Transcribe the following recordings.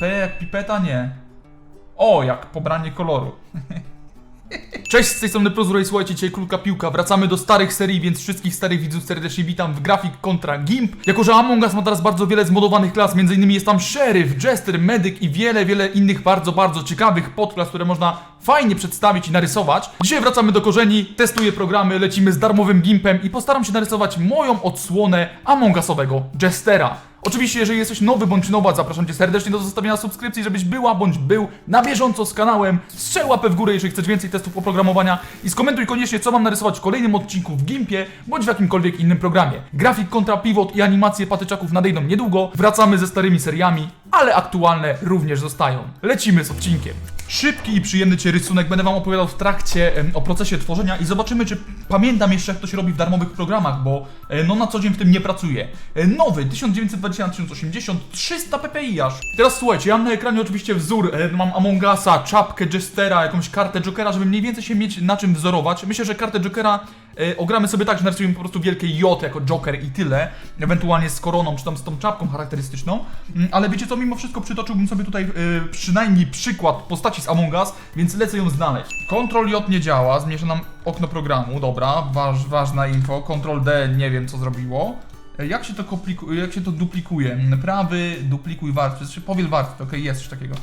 P jak pipeta? Nie. O, jak pobranie koloru. Cześć, z tej strony Prozura i słuchajcie, dzisiaj kulka piłka. Wracamy do starych serii, więc wszystkich starych widzów serdecznie witam w Grafik kontra Gimp. Jako, że Among Us ma teraz bardzo wiele zmodowanych klas, między innymi jest tam Sheriff, Jester, Medyk i wiele, wiele innych bardzo, bardzo ciekawych podklas, które można fajnie przedstawić i narysować. Dzisiaj wracamy do korzeni, testuję programy, lecimy z darmowym Gimpem i postaram się narysować moją odsłonę Among Usowego Jestera. Oczywiście, jeżeli jesteś nowy bądź nowa, zapraszam Cię serdecznie do zostawienia subskrypcji, żebyś była bądź był na bieżąco z kanałem. Strzel łapę w górę, jeżeli chcesz więcej testów oprogramowania i skomentuj koniecznie, co mam narysować w kolejnym odcinku w Gimpie bądź w jakimkolwiek innym programie. Grafik kontra pivot i animacje patyczaków nadejdą niedługo. Wracamy ze starymi seriami, ale aktualne również zostają. Lecimy z odcinkiem. Szybki i przyjemny Cię rysunek będę Wam opowiadał w trakcie o procesie tworzenia i zobaczymy, czy pamiętam jeszcze, jak to się robi w darmowych programach, bo e, no na co dzień w tym nie pracuję. E, Nowy 1920 na 1080 300 ppi aż. Teraz słuchajcie, ja mam na ekranie oczywiście wzór, e, mam Among Usa, czapkę Jestera, jakąś kartę Jokera, żeby mniej więcej się mieć na czym wzorować. Myślę, że kartę Jokera e, ogramy sobie tak, że narysujemy po prostu wielkie J jako Joker i tyle, ewentualnie z koroną, czy tam z tą czapką charakterystyczną. Mm, Ale wiecie co, mimo wszystko przytoczyłbym sobie tutaj e, przynajmniej przykład postaci z Among Us, więc lecę ją znaleźć. Ctrl J nie działa, zmniejsza nam okno programu, dobra, waż, ważna info. Ctrl D nie wiem co zrobiło. E, Jak się to jak się to duplikuje? Mm, Prawy, duplikuj warstwy, czy powiel warstwy, okej, jest coś takiego.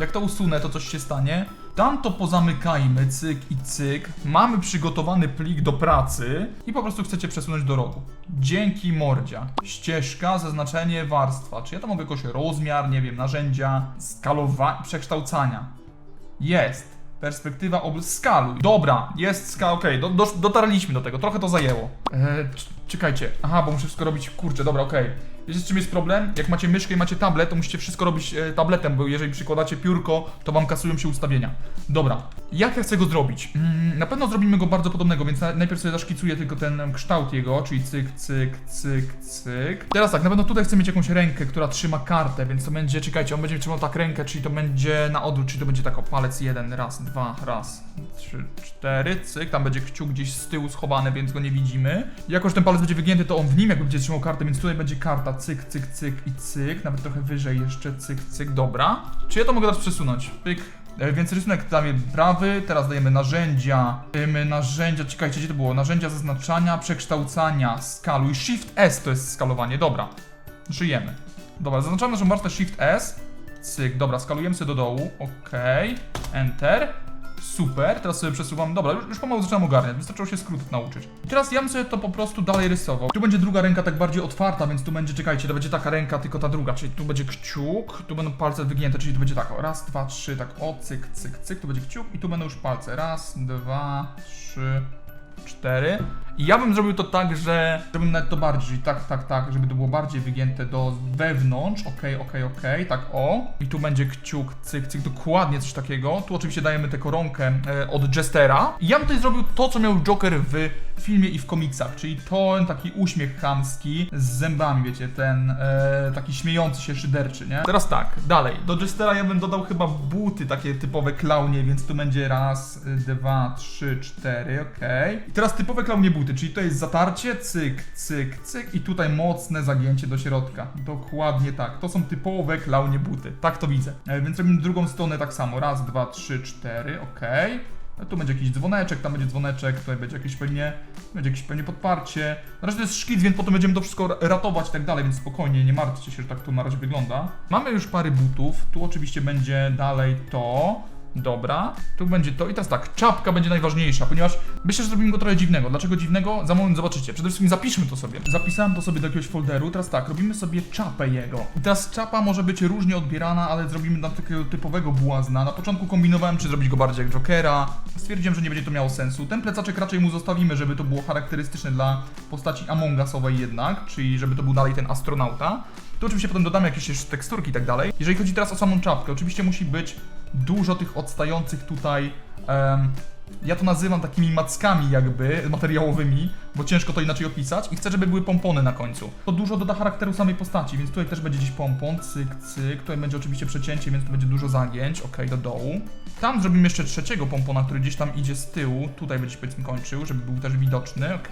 Jak to usunę, to coś się stanie. Tam to pozamykajmy, cyk i cyk. Mamy przygotowany plik do pracy i po prostu chcecie przesunąć do rogu. Dzięki mordzia. Ścieżka, zaznaczenie warstwa. Czy ja to mogę jakoś rozmiar, nie wiem, narzędzia, skalowania, przekształcania. Jest. Perspektywa ob... skaluj. Dobra, jest ska... okej, do, do, dotarliśmy do tego, trochę to zajęło. C- czekajcie, aha, bo muszę wszystko robić, kurczę, dobra, okej. Wiecie z czym jest problem? Jak macie myszkę i macie tablet, to musicie wszystko robić e, tabletem, bo jeżeli przykładacie piórko, to wam kasują się ustawienia. Dobra, jak ja chcę go zrobić? Mm, na pewno zrobimy go bardzo podobnego, więc na, najpierw sobie zaszkicuję tylko ten kształt jego, czyli cyk, cyk, cyk, cyk. Teraz tak, na pewno tutaj chcę mieć jakąś rękę, która trzyma kartę, więc to będzie, czekajcie, on będzie trzymał tak rękę, czyli to będzie na odwrót, czyli to będzie tak o palec jeden, raz, dwa, raz, trzy, cztery, cyk, tam będzie kciuk gdzieś z tyłu schowany, więc go nie widzimy. Jako, że ten palec będzie wygięty, to on w nim jakby będzie trzymał kartę, więc tutaj będzie karta, cyk, cyk, cyk i cyk, nawet trochę wyżej jeszcze, cyk, cyk, dobra. Czy ja to mogę teraz przesunąć? Pyk. E, Więc rysunek damy prawy, teraz dajemy narzędzia, dajemy narzędzia, czekajcie, gdzie to było? Narzędzia zaznaczania, przekształcania, skaluj, Shift S to jest skalowanie, dobra. Żyjemy. Dobra, zaznaczamy naszą warstwę Shift S, cyk, dobra, skalujemy sobie do dołu, okej, Enter. Super, teraz sobie przesuwam. Dobra, już, już pomału zaczynam ogarniać, wystarczyło się skrótów nauczyć. I teraz ja bym sobie to po prostu dalej rysował. Tu będzie druga ręka tak bardziej otwarta, więc tu będzie, czekajcie, to będzie taka ręka, tylko ta druga, czyli tu będzie kciuk, tu będą palce wygięte, czyli tu będzie tak, o, raz, dwa, trzy, tak, o, cyk, cyk, cyk, tu będzie kciuk i tu będą już palce. Raz, dwa, trzy, cztery. I ja bym zrobił to tak, że żebym nawet to bardziej, tak, tak, tak, żeby to było bardziej wygięte do wewnątrz, okej, okej, okej, tak o. I tu będzie kciuk, cyk, cyk, dokładnie coś takiego. Tu oczywiście dajemy tę koronkę e, od Jestera. I ja bym tutaj zrobił to, co miał Joker w filmie i w komiksach, czyli ten taki uśmiech chamski z zębami, wiecie, ten e, taki śmiejący się szyderczy, nie? Teraz tak, dalej. Do Jestera ja bym dodał chyba buty takie typowe klaunie, więc tu będzie raz, y, dwa, trzy, cztery, okej. I teraz typowe klaunie buty, czyli to jest zatarcie, cyk, cyk, cyk i tutaj mocne zagięcie do środka. Dokładnie tak. To są typowe klaunie buty. Tak to widzę. E, więc robimy drugą stronę tak samo. Raz, dwa, trzy, cztery, okej. No Tu będzie jakiś dzwoneczek, tam będzie dzwoneczek, tutaj będzie jakieś pewnie, będzie jakieś pewnie podparcie. Na razie to jest szkic, więc potem będziemy to wszystko ra- ratować i tak dalej, więc spokojnie, nie martwcie się, że tak tu na razie wygląda. Mamy już pary butów, tu oczywiście będzie dalej to. Dobra, tu będzie to i teraz tak, czapka będzie najważniejsza, ponieważ myślę, że zrobimy go trochę dziwnego. Dlaczego dziwnego? Za moment zobaczycie. Przede wszystkim zapiszmy to sobie. Zapisałem to sobie do jakiegoś folderu, teraz tak, robimy sobie czapę jego. I teraz czapa może być różnie odbierana, ale zrobimy na takiego typowego błazna. Na początku kombinowałem, czy zrobić go bardziej jak Jokera. Stwierdziłem, że nie będzie to miało sensu. Ten plecaczek raczej mu zostawimy, żeby to było charakterystyczne dla postaci Among Usowej jednak, czyli żeby to był dalej ten astronauta. Tu oczywiście potem dodamy jakieś jeszcze teksturki i tak dalej. Jeżeli chodzi teraz o samą czapkę, oczywiście musi być dużo tych odstających tutaj. em, ja to nazywam takimi mackami jakby materiałowymi, bo ciężko to inaczej opisać i chcę, żeby były pompony na końcu. To dużo doda charakteru samej postaci, więc tutaj też będzie gdzieś pompon, cyk, cyk. Tutaj będzie oczywiście przecięcie, więc tu będzie dużo zagięć, ok, do dołu. Tam zrobimy jeszcze trzeciego pompona, który gdzieś tam idzie z tyłu. Tutaj będzie się powiedzmy kończył, żeby był też widoczny, ok.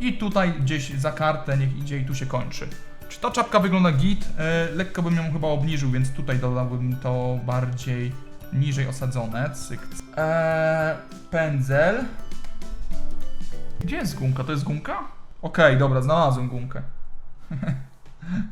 I tutaj gdzieś za kartę niech idzie i tu się kończy. Czy ta czapka wygląda git? E, lekko bym ją chyba obniżył, więc tutaj dodałbym to bardziej niżej osadzone. Cyk. Eee, pędzel. Gdzie jest gumka? To jest gumka? Okej, dobra, znalazłem gumkę.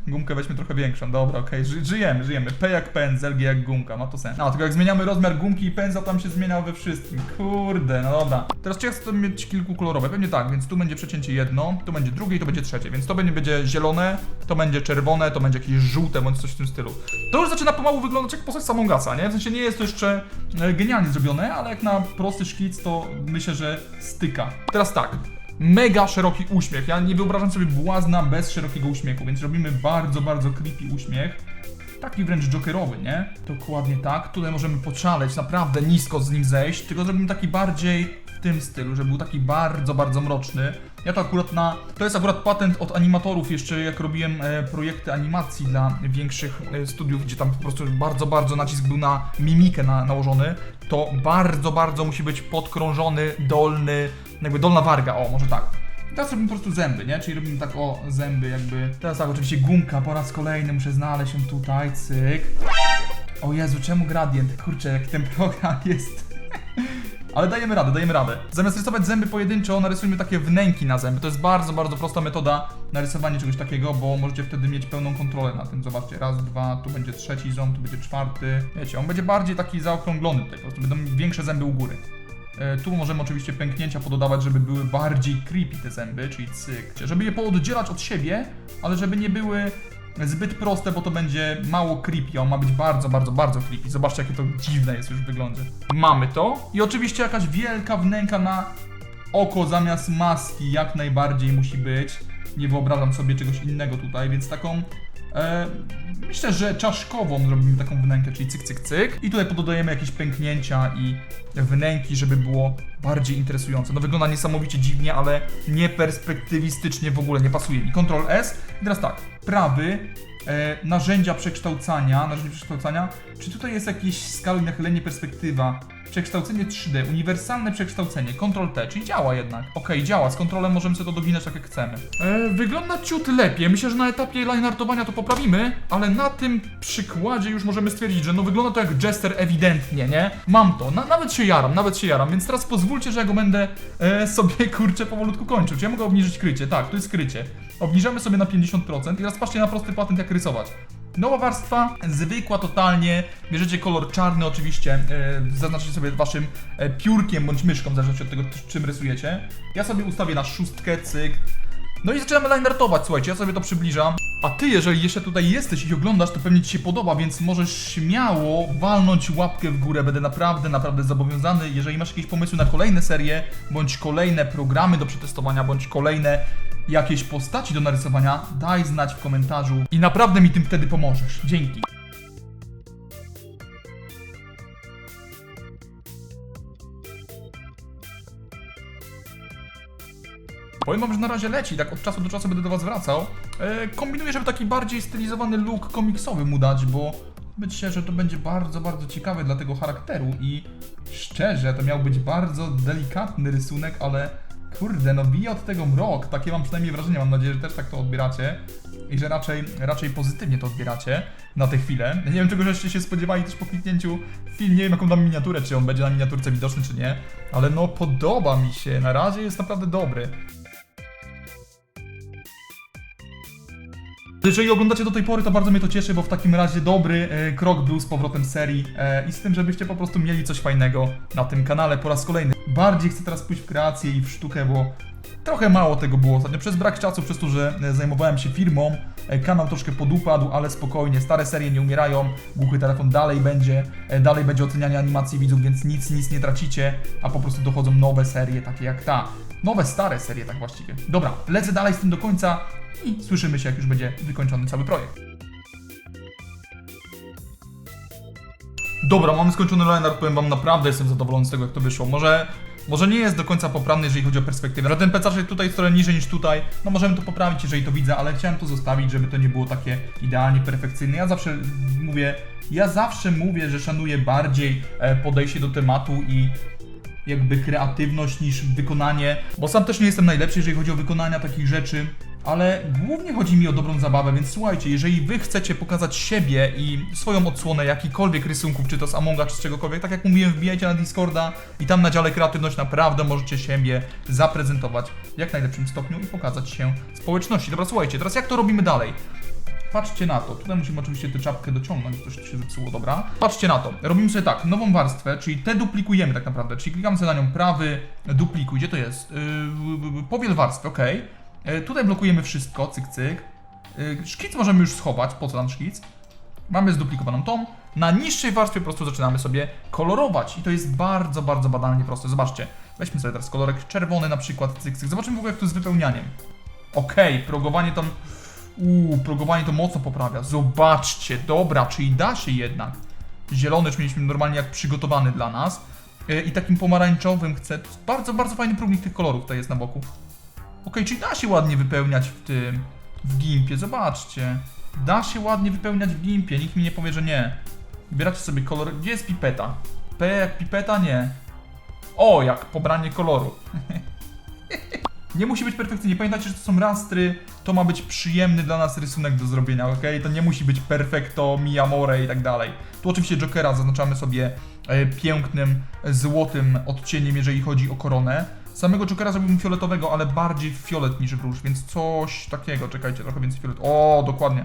Gumkę weźmy trochę większą, dobra, okej, ży żyjemy, żyjemy. P jak pędzel, G jak gumka, ma to sens. A, tylko jak zmieniamy rozmiar gumki i pędza, tam się zmienia we wszystkim. Kurde, no dobra. Teraz czy ja chcę mieć kilkukolorowe? Pewnie tak, więc tu będzie przecięcie jedno, tu będzie drugie i to będzie trzecie, więc to będzie, będzie zielone, to będzie czerwone, to będzie jakieś żółte, bądź coś w tym stylu. To już zaczyna pomału wyglądać jak postać Samong Usa, nie? W sensie nie jest to jeszcze e, genialnie zrobione, ale jak na prosty szkic, to myślę, że styka. Teraz tak, mega szeroki uśmiech. Ja nie wyobrażam sobie błazna bez szerokiego uśmiechu, więc robimy bardzo, bardzo creepy uśmiech. Taki wręcz jokerowy, nie? Dokładnie tak. Tutaj możemy poczaleć, naprawdę nisko z nim zejść, tylko zrobimy taki bardziej w tym stylu, żeby był taki bardzo, bardzo mroczny. Ja to akurat na... To jest akurat patent od animatorów, jeszcze jak robiłem e, projekty animacji dla większych e, studiów, gdzie tam po prostu bardzo, bardzo nacisk był na mimikę na, nałożony, to bardzo, bardzo musi być podkrążony, dolny, jakby dolna warga, o, może tak. Teraz robimy po prostu zęby, nie? Czyli robimy tak o zęby jakby. Teraz tak, oczywiście gumka po raz kolejny muszę znaleźć ją tutaj, cyk. O Jezu, czemu gradient? Kurczę, jak ten program jest. Ale dajemy radę, dajemy radę. Zamiast rysować zęby pojedynczo, narysujmy takie wnęki na zęby. To jest bardzo, bardzo prosta metoda narysowania czegoś takiego, bo możecie wtedy mieć pełną kontrolę na tym. Zobaczcie, raz, dwa, tu będzie trzeci ząb, tu będzie czwarty. Wiecie, on będzie bardziej taki zaokrąglony tutaj, po prostu będą większe zęby u góry. E, Tu możemy oczywiście pęknięcia pododawać, żeby były bardziej creepy te zęby, czyli cyk. Żeby je pooddzielać od siebie, ale żeby nie były zbyt proste, bo to będzie mało creepy, on ma być bardzo, bardzo, bardzo creepy. Zobaczcie, jakie to dziwne jest już w wyglądzie. Mamy to i oczywiście jakaś wielka wnęka na oko zamiast maski jak najbardziej musi być. Nie wyobrażam sobie czegoś innego tutaj, więc taką E, myślę, że czaszkową zrobimy taką wnękę, czyli cyk, cyk, cyk. I tutaj pododajemy jakieś pęknięcia i wnęki, żeby było bardziej interesujące. No wygląda niesamowicie dziwnie, ale nie perspektywistycznie w ogóle nie pasuje mi. Ctrl S. I teraz tak, prawy, narzędzia przekształcania, narzędzie przekształcania. Czy tutaj jest jakieś skały nachylenie, perspektywa? Przekształcenie 3D, uniwersalne przekształcenie, Ctrl T, czyli działa jednak. Okej, działa, z kontrolem możemy sobie to doginać tak jak chcemy. E, wygląda ciut lepiej, myślę, że na etapie lineartowania to poprawimy, ale na tym przykładzie już możemy stwierdzić, że no wygląda to jak Jester ewidentnie, nie? Mam to, na, nawet się jaram, nawet się jaram, więc teraz pozwólcie, że ja go będę e, sobie, kurczę, powolutku kończył. Czy ja mogę obniżyć krycie? Tak, to jest krycie. Obniżamy sobie na 50% i teraz patrzcie na prosty patent jak rysować. Nowa warstwa, zwykła totalnie, bierzecie kolor czarny oczywiście, e, zaznaczycie sobie waszym e, piórkiem bądź myszką, w zależności od tego czym rysujecie. Ja sobie ustawię na szóstkę, cyk. No i zaczynamy lineartować, słuchajcie, ja sobie to przybliżam. A ty, jeżeli jeszcze tutaj jesteś i oglądasz, to pewnie ci się podoba, więc możesz śmiało walnąć łapkę w górę. Będę naprawdę, naprawdę zobowiązany. Jeżeli masz jakieś pomysły na kolejne serie, bądź kolejne programy do przetestowania, bądź kolejne jakieś postaci do narysowania, daj znać w komentarzu i naprawdę mi tym wtedy pomożesz. Dzięki. Powiem wam, że na razie leci, tak od czasu do czasu będę do was wracał. E, kombinuję, żeby taki bardziej stylizowany look komiksowy mu dać, bo myślę, że to będzie bardzo, bardzo ciekawe dla tego charakteru i szczerze, to miał być bardzo delikatny rysunek, ale kurde, no bije od tego mrok, takie mam przynajmniej wrażenie, mam nadzieję, że też tak to odbieracie i że raczej, raczej pozytywnie to odbieracie na tę chwilę. Nie wiem, czego żeście się spodziewali też po kliknięciu film, nie wiem jaką dam miniaturę, czy on będzie na miniaturce widoczny, czy nie, ale no podoba mi się, na razie jest naprawdę dobry. Jeżeli oglądacie do tej pory, to bardzo mnie to cieszy, bo w takim razie dobry e, krok był z powrotem serii e, i z tym, żebyście po prostu mieli coś fajnego na tym kanale po raz kolejny. Bardziej chcę teraz pójść w kreację i w sztukę, bo trochę mało tego było ostatnio. Przez brak czasu, przez to, że e, zajmowałem się firmą, e, kanał troszkę podupadł, ale spokojnie, stare serie nie umierają, głuchy telefon dalej będzie, e, dalej będzie ocenianie animacji widzów, więc nic, nic nie tracicie, a po prostu dochodzą nowe serie, takie jak ta. Nowe, stare serie, tak właściwie. Dobra, lecę dalej z tym do końca i słyszymy się, jak już będzie wykończony cały projekt. Dobra, mamy skończony Leonard, powiem wam, naprawdę jestem zadowolony z tego, jak to wyszło. Może, może nie jest do końca poprawny, jeżeli chodzi o perspektywę, że ten pecarzek tutaj trochę niżej niż tutaj, no możemy to poprawić, jeżeli to widzę, ale chciałem to zostawić, żeby to nie było takie idealnie perfekcyjne. Ja zawsze mówię, ja zawsze mówię, że szanuję bardziej e, podejście do tematu i jakby kreatywność niż wykonanie, bo sam też nie jestem najlepszy, jeżeli chodzi o wykonania takich rzeczy. Ale głównie chodzi mi o dobrą zabawę, więc słuchajcie, jeżeli wy chcecie pokazać siebie i swoją odsłonę jakichkolwiek rysunków, czy to z Amonga, czy z czegokolwiek, tak jak mówiłem, wbijajcie na Discorda i tam na dziale kreatywność naprawdę możecie siebie zaprezentować w jak najlepszym stopniu i pokazać się społeczności. Dobra, słuchajcie, teraz jak to robimy dalej? Patrzcie na to. Tutaj musimy oczywiście tę czapkę dociągnąć, coś się zepsuło, dobra. Patrzcie na to. Robimy sobie tak, nową warstwę, czyli te duplikujemy tak naprawdę. Czyli klikamy sobie na nią prawy, duplikuj. Gdzie to jest? Yy, powiel warstwy, ok. Tutaj blokujemy wszystko, cyk, cyk. Yy, szkic możemy już schować, po co nam szkic? Mamy zduplikowaną tą. Na niższej warstwie po prostu zaczynamy sobie kolorować. I to jest bardzo, bardzo banalnie proste. Zobaczcie. Weźmy sobie teraz kolorek czerwony na przykład, cyk, cyk. Zobaczymy w ogóle jak to z wypełnianiem. Okej, progowanie tam... Uuu, progowanie to mocno poprawia. Zobaczcie, dobra, czyli da się jednak. Zielony już mieliśmy normalnie jak przygotowany dla nas. Yy, I takim pomarańczowym chcę... Bardzo, bardzo fajny próbnik tych kolorów tutaj jest na boku. Okej, czyli da się ładnie wypełniać w tym... W gimpie, zobaczcie. Da się ładnie wypełniać w gimpie, nikt mi nie powie, że nie. Wybieracie sobie kolor... Gdzie jest pipeta? P jak pipeta? Nie. O, jak pobranie koloru. Nie musi być perfekcyjnie. Pamiętajcie, że to są rastry. To ma być przyjemny dla nas rysunek do zrobienia, ok? To nie musi być perfecto, mi amore i tak dalej. Tu oczywiście Jokera zaznaczamy sobie e, pięknym, złotym odcieniem, jeżeli chodzi o koronę. Samego Jokera zrobiłbym fioletowego, ale bardziej fiolet niż róż, więc coś takiego. Czekajcie, trochę więcej fiolet. O, dokładnie.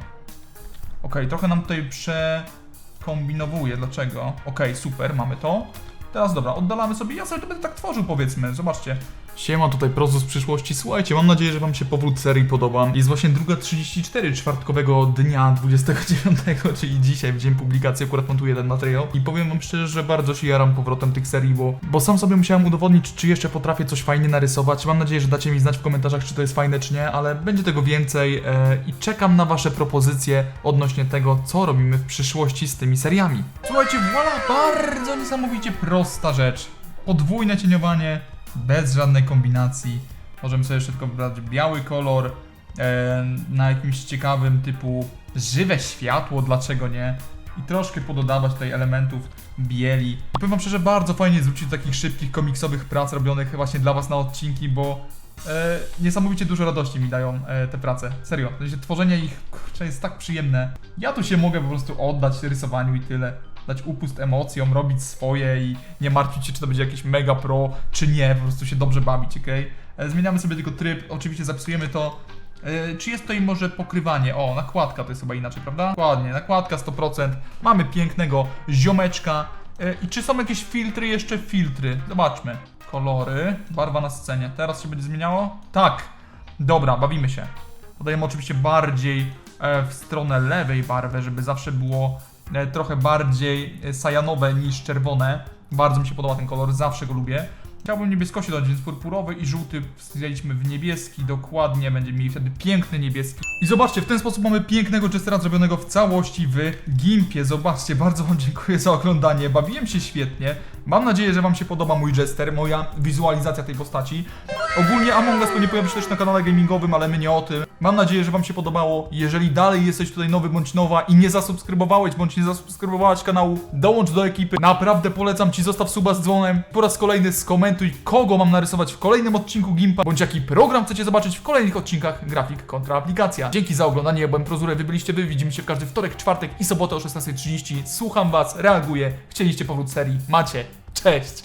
Okej, trochę nam tutaj przekombinowuje. Dlaczego? Okej, super, mamy to. Teraz dobra, oddalamy sobie. Ja sobie to będę tak tworzył, powiedzmy. Zobaczcie. Siema, tutaj Prozo z przyszłości. Słuchajcie, mam nadzieję, że Wam się powrót serii podoba. Jest właśnie druga 34 czwartkowego dnia 29, czyli dzisiaj, w dzień publikacji, akurat montuję jeden materiał. I powiem Wam szczerze, że bardzo się jaram powrotem tych serii, bo, bo sam sobie musiałem udowodnić, czy jeszcze potrafię coś fajnie narysować. Mam nadzieję, że dacie mi znać w komentarzach, czy to jest fajne, czy nie, ale będzie tego więcej e, i czekam na Wasze propozycje odnośnie tego, co robimy w przyszłości z tymi seriami. Słuchajcie, voilà, bardzo niesamowicie prosta rzecz. Podwójne cieniowanie, bez żadnej kombinacji. Możemy sobie jeszcze tylko wybrać biały kolor e, na jakimś ciekawym typu żywe światło, dlaczego nie? I troszkę pododawać tutaj elementów bieli. Powiem wam szczerze, bardzo fajnie zwrócić do takich szybkich, komiksowych prac robionych właśnie dla was na odcinki, bo e, niesamowicie dużo radości mi dają e, te prace. Serio, tworzenie ich kurczę, jest tak przyjemne. Ja tu się mogę po prostu oddać rysowaniu i tyle. Dać upust emocjom, robić swoje i nie martwić się, czy to będzie jakieś mega pro, czy nie, po prostu się dobrze bawić, okej? E, Zmieniamy sobie tylko tryb, oczywiście zapisujemy to. E, Czy jest tutaj może pokrywanie? O, nakładka to jest chyba inaczej, prawda? Dokładnie, nakładka 100%. Mamy pięknego ziomeczka. E, I czy są jakieś filtry? Jeszcze filtry. Zobaczmy. Kolory, barwa na scenie. Teraz się będzie zmieniało? Tak. Dobra, bawimy się. Podajemy oczywiście bardziej w stronę lewej barwę, żeby zawsze było trochę bardziej e, sajanowe niż czerwone. Bardzo mi się podoba ten kolor, zawsze go lubię. Chciałbym niebieskości dodać, więc purpurowy i żółty wstrzeliśmy w niebieski, dokładnie, będziemy mieli wtedy piękny niebieski. I zobaczcie, w ten sposób mamy pięknego Jestera zrobionego w całości w Gimpie. Zobaczcie, bardzo Wam dziękuję za oglądanie, bawiłem się świetnie. Mam nadzieję, że Wam się podoba mój Jester, moja wizualizacja tej postaci. Ogólnie Among Us pewnie pojawi się też na kanale gamingowym, ale my nie o tym. Mam nadzieję, że Wam się podobało. Jeżeli dalej jesteś tutaj nowy bądź nowa i nie zasubskrybowałeś bądź nie zasubskrybowałaś kanału, dołącz do ekipy. Naprawdę polecam Ci, zostaw suba z dzwonem. Po raz kolejny skomentuj, kogo mam narysować w kolejnym odcinku Gimpa, bądź jaki program chcecie zobaczyć w kolejnych odcinkach Grafik kontra aplikacja. Dzięki za oglądanie, ja byłem Prozurę, wy byliście wy, widzimy się w każdy wtorek, czwartek i sobotę o 16.30. Słucham Was, reaguję, chcieliście powrót serii, macie. Cześć!